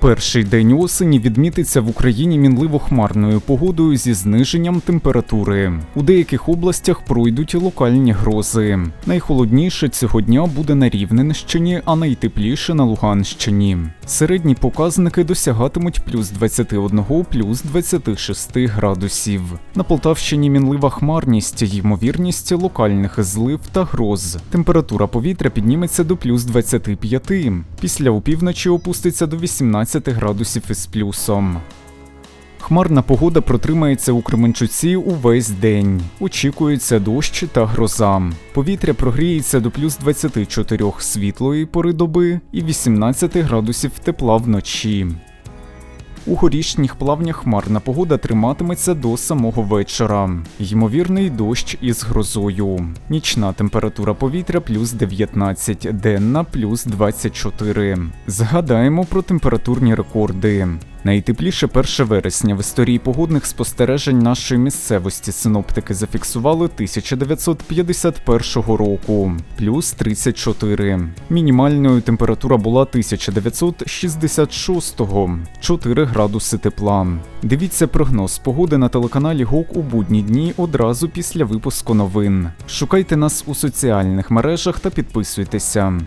Перший день осені відмітиться в Україні мінливо-хмарною погодою зі зниженням температури. У деяких областях пройдуть локальні грози. Найхолодніше цього дня буде на Рівненщині, а найтепліше на Луганщині. Середні показники досягатимуть плюс 21, плюс 26 градусів. На Полтавщині мінлива хмарність, ймовірність локальних злив та гроз. Температура повітря підніметься до плюс 25. Після опівночі опуститься до 18 градусів із плюсом. Хмарна погода протримається у Кременчуці увесь день. Очікується дощ та гроза. Повітря прогріється до плюс 24 світлої пори доби і 18 градусів тепла вночі. У горішніх плавнях хмарна погода триматиметься до самого вечора. Ймовірний дощ із грозою. Нічна температура повітря плюс 19, денна плюс 24. Згадаємо про температурні рекорди. Найтепліше 1 вересня в історії погодних спостережень нашої місцевості синоптики зафіксували 1951 року, плюс 34. Мінімальною температура була 1966, 4 градуси тепла. Дивіться прогноз погоди на телеканалі ГОК у будні дні одразу після випуску новин. Шукайте нас у соціальних мережах та підписуйтеся.